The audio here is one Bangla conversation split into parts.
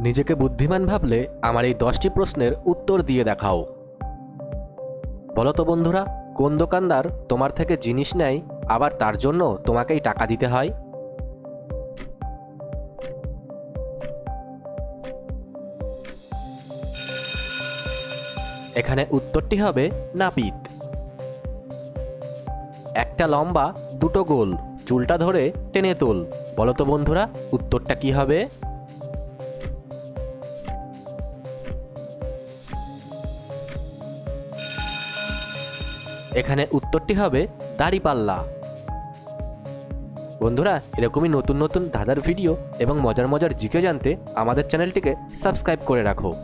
নিজেকে বুদ্ধিমান ভাবলে আমার এই দশটি প্রশ্নের উত্তর দিয়ে দেখাও। বলো তো বন্ধুরা, কোন দোকানদার তোমার থেকে জিনিস নেয়, আবার তার জন্য তোমাকেই টাকা দিতে হয়? এখানে উত্তরটি হবে নাপিত। একটা লম্বা দুটো গোল, চুলটা ধরে টেনে তোল। বলো তো বন্ধুরা, উত্তরটা কি হবে? এখানে উত্তরটি হবে দাড়িপাল্লা। বন্ধুরা, এরকমই নতুন নতুন ধাঁধার ভিডিও এবং মজার মজার জিকে জানতে আমাদের চ্যানেলটিকে সাবস্ক্রাইব করে রাখো।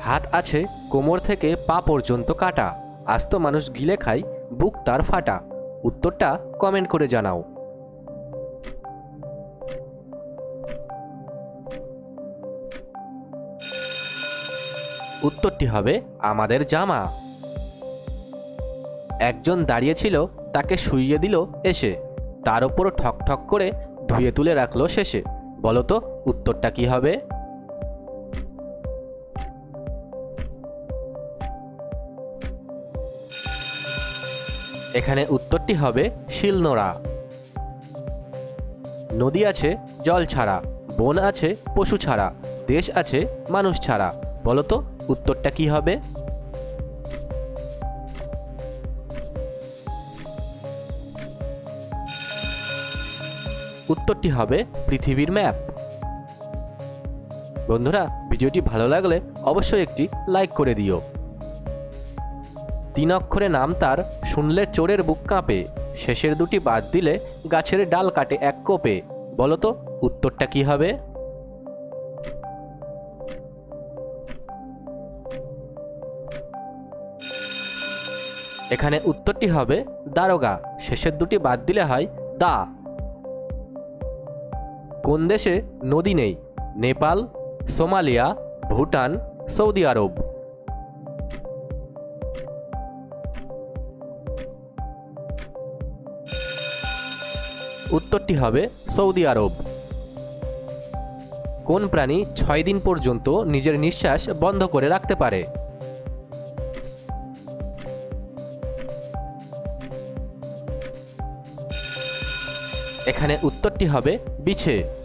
হাত আছে কোমর থেকে পা পর্যন্ত কাটা। আস্ত মানুষ গিলে খায়, বুক তার ফাটা। উত্তরটা কমেন্ট করে জানাও। উত্তরটি হবে, আমাদের জামা। একজন দাঁড়িয়েছিল, তাকে শুইয়ে দিল এসে। তার ওপর ঠক ঠক করে ধুয়ে তুলে রাখল শেষে। বলো তো, উত্তরটা কি হবে? এখানে উত্তরটি হবে শিলনোড়া। নদী আছে জল ছাড়া, বন আছে পশু ছাড়া, দেশ আছে মানুষ ছাড়া। বলো তো, উত্তরটা কি হবে? উত্তরটি হবে পৃথিবীর ম্যাপ। বন্ধুরা, ভিডিওটি ভালো লাগলে অবশ্যই একটি লাইক করে দিও। তিন অক্ষরে নাম তার, শুনলে চোরের বুক কাঁপে। শেষের দুটি বাদ দিলে গাছের ডাল কাটে এক কোপে। বলো তো, উত্তরটা কি হবে? এখানে উত্তরটি হবে দারোগা। শেষের দুটি বাদ দিলে হয় দা। কোন দেশে নদী নেই? Nepal, Somalia, Bhutan, Saudi Arabia. উত্তরটি হবে সৌদি আরব। কোন প্রাণী ছয় দিন পর্যন্ত নিজের নিঃশ্বাস বন্ধ করে রাখতে পারে? এখানে উত্তরটি হবে বিছে।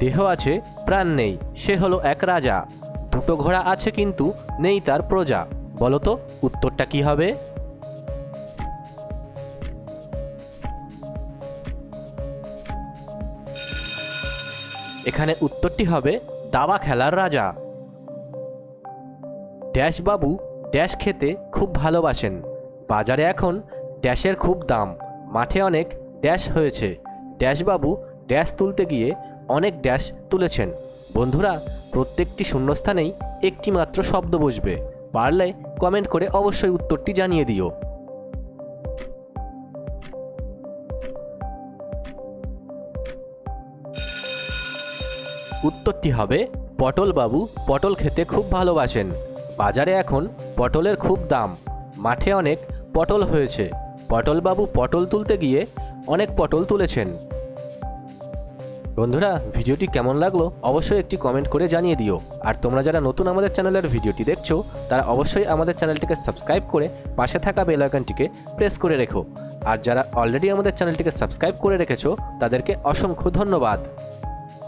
দেহ আছে, প্রাণ নেই, সে হলো এক রাজা। দুটো ঘোড়া আছে কিন্তু নেই তার প্রজা। বলো তো, উত্তরটা কি হবে? এখানে উত্তরটি হবে, দাবা খেলার রাজা। ড্যাশ বাবু ড্যাশ খেতে খুব ভালোবাসেন। বাজারে এখন ড্যাশের খুব দাম। মাঠে অনেক ড্যাশ হয়েছে। ড্যাশ বাবু ড্যাশ তুলতে গিয়ে অনেক ড্যাশ তুলেছেন। বন্ধুরা, প্রত্যেকটি শূন্যস্থানেই একটি মাত্র শব্দ বসবে। পারলে কমেন্ট করে অবশ্যই উত্তরটি জানিয়ে দিও। উত্তরটি হবে পটল বাবু পটল খেতে খুব ভালোবাসেন। বাজারে এখন পটলের খুব দাম। মাঠে অনেক পটল হয়েছে। পটল বাবু পটল তুলতে গিয়ে অনেক পটল তুলেছেন। বন্ধুরা, ভিডিওটি কেমন লাগল অবশ্যই একটি কমেন্ট করে জানিয়ে দিও। আর তোমরা যারা নতুন আমাদের চ্যানেলের ভিডিওটি দেখছ, তারা অবশ্যই আমাদের চ্যানেলটিকে সাবস্ক্রাইব করে পাশে থাকা বেল আইকনটিকে প্রেস করে রেখো। আর যারা অলরেডি আমাদের চ্যানেলটিকে সাবস্ক্রাইব করে রেখেছো, তাদেরকে অসংখ্য ধন্যবাদ।